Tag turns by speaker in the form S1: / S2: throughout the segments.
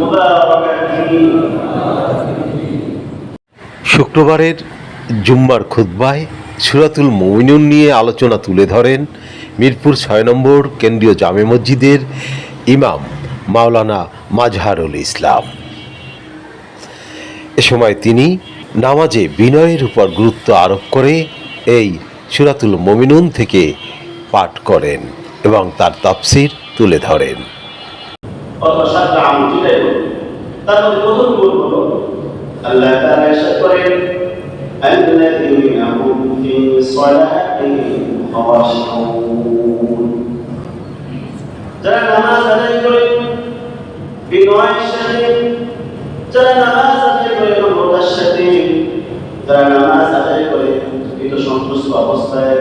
S1: مباركا فيه
S2: শুক্রবারের জুম্মার খুতবায় সুরাতুল মমিনুন নিয়ে আলোচনা তুলে ধরেন মিরপুর ছয় নম্বর কেন্দ্রীয় জামে মসজিদের ইমাম মাওলানা মাজহারুল ইসলাম এ সময় তিনি নামাজে বিনয়ের উপর গুরুত্ব আরোপ করে এই সুরাতুল মমিনুন থেকে পাঠ করেন এবং তার তাফসির তুলে ধরেন
S1: অথবা সাতটা আমল যেটাই বলুন তার মধ্যে প্রথম গুণ হলো আল্লাহ তাআলা ইরশাদ করেন الذين هم في صلاتهم خاشعون যারা নামাজ আদায় করে বিনয়ের সাথে যারা নামাজ আদায় করে নম্রতার সাথে যারা নামাজ আদায় করে কিন্তু সন্তুষ্ট অবস্থায়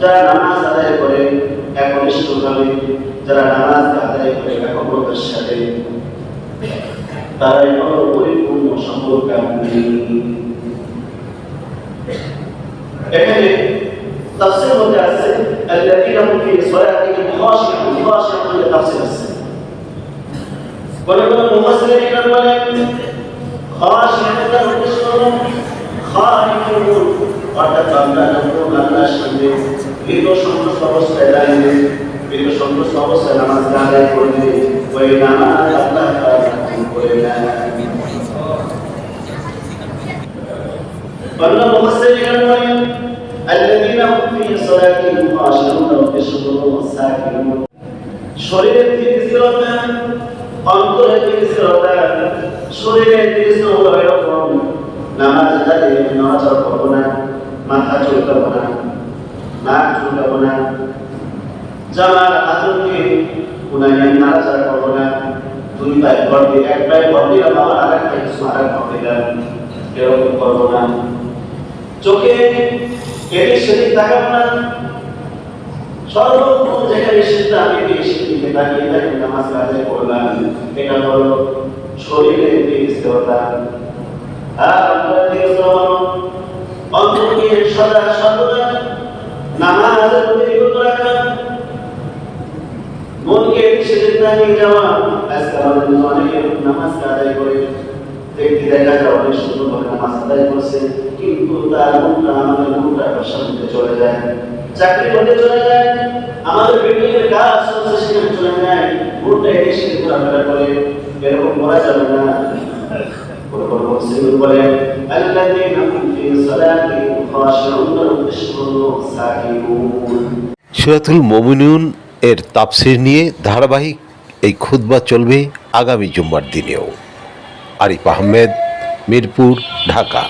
S1: যারা নামাজ আদায় করে একনিষ্ঠভাবে যারা নামাজ আদায় করে একাগ্রতার সাথে তারাই হলো পরিপূর্ণ সম্পর্কামী এখানে তাফসীর মধ্যে আছে الذين هم في صلاتهم خاشعون خاشعون বলে তাফসীর আছে কোন কোন মুফাসসিরিন ইকরাম বলেন খাশিয়ান এর উদ্দেশ্য হলো খারিফুন অর্থাৎ বান্দা যখন আল্লাহর সামনে ভীত সন্তুষ্ট অবস্থায় দাঁড়িয়ে ভীত সন্তুষ্ট অবস্থায় নামাজ আদায় করবে ওই নামাজ আল্লাহ তাআলা কবুল করে নেন অন্য মুফাসসিরিন ইকরাম বলেন الذين هم في صلاتهم خاشعون ويشكرون الساكنون শরীরের দিকে স্থিরতা অন্তরের দিকে স্থিরতা শরীরের দিকে স্থিরতা এরকম নামাজ দাঁড়িয়ে নড়াচড়া করবো না মাথা চুলকাবো না নাক চুলকাবো না জামার আদরকে উনাইয়া নাড়াচাড়া করব না। দুই পায়ে ভর এক পায়ে ভর দিলাম আবার আর এক পায়ে কিছু এরকম করব না। চোখে এদিক সেদিক তাকাবো না। সর্বক্ষণ যেখানে সেটা আমি সেদিকে তাকিয়ে থাকি নামাজ আদায় করলাম এটা হলো শরীরের দিকে স্থিরতা। আর স্থিরতা অন্তরকে সদা সর্বদা নামাজের প্রতি মনকে এদিক সেদিক না নিয়ে যাওয়া আজকে আমাদের জন্য অনেকে নামাজ আদায় করে ব্যক্তি দেখা যায় অনেক সুন্দরভাবে নামাজ আদায় করছে কিন্তু তার মনটা আমাদের মনটা ব্যবসার মধ্যে চলে যায় চাকরির মধ্যে চলে যায় আমাদের বিল্ডিং এর কাজ চলছে সেখানে চলে যায় মনটা এদিক সেদিক ঘোরাফেরা করে এরকম করা যাবে না কোনো কোনো মুসলিম বলে الذين هم في صلاتهم خاشعون ويشكرون ساكنون
S2: সুরাতুল মমিনুন এর তাপসির নিয়ে ধারাবাহিক এই খুদ্া চলবে আগামী জুম্মার দিনেও। আরিফ আহমেদ মিরপুর ঢাকা।